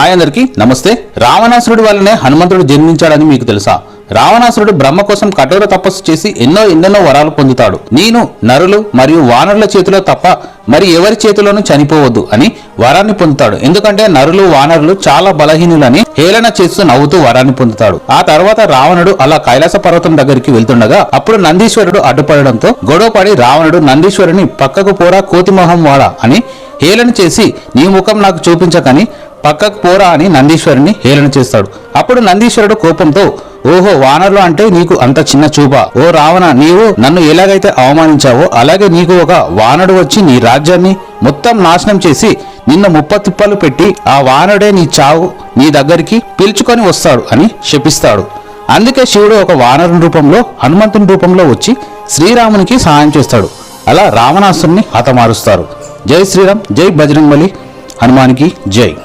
Hi అందరికీ నమస్తే. రావణాసురుడి వల్లనే హనుమంతుడు జన్మించాడని మీకు తెలుసా? రావణాసురుడు బ్రహ్మ కోసం కఠోర తపస్సు చేసి ఎన్నో ఎన్నెన్నో వరాలు పొందుతాడు. నేను నరులు మరియు వానరుల చేతిలో తప్ప మరి ఎవరి చేతిలోనూ చనిపోవద్దు అని వరాన్ని పొందుతాడు. ఎందుకంటే నరులు వానరులు చాలా బలహీనులని హేళన చేస్తూ నవ్వుతూ వరాన్ని పొందుతాడు. ఆ తర్వాత రావణుడు అలా కైలాస పర్వతం దగ్గరికి వెళ్తుండగా అప్పుడు నందీశ్వరుడు అడ్డుపడడంతో గొడవపడి రావణుడు నందీశ్వరుని పక్కకు పోరా కోతిమొహం వాడా అని హేళన చేసి నీ ముఖం నాకు చూపించకని పక్కకు పోరా అని నందీశ్వరుని హేళన చేస్తాడు. అప్పుడు నందీశ్వరుడు కోపంతో ఓహో వానరులు అంటే నీకు అంత చిన్న చూపా. ఓ రావణ నీవు నన్ను ఎలాగైతే అవమానించావో అలాగే నీకు ఒక వానడు వచ్చి నీ రాజ్యాన్ని మొత్తం నాశనం చేసి నిన్న ముప్పతిప్పలు పెట్టి ఆ వానడే నీ చావు నీ దగ్గరికి పిలుచుకొని వస్తాడు అని శపిస్తాడు. అందుకే శివుడు ఒక వానరుని రూపంలో హనుమంతుని రూపంలో వచ్చి శ్రీరామునికి సహాయం చేస్తాడు. అలా రావణాసుని హతమారుస్తారు. జై శ్రీరామ్ జై బజరంగ్ బలి హనుమానికి జై.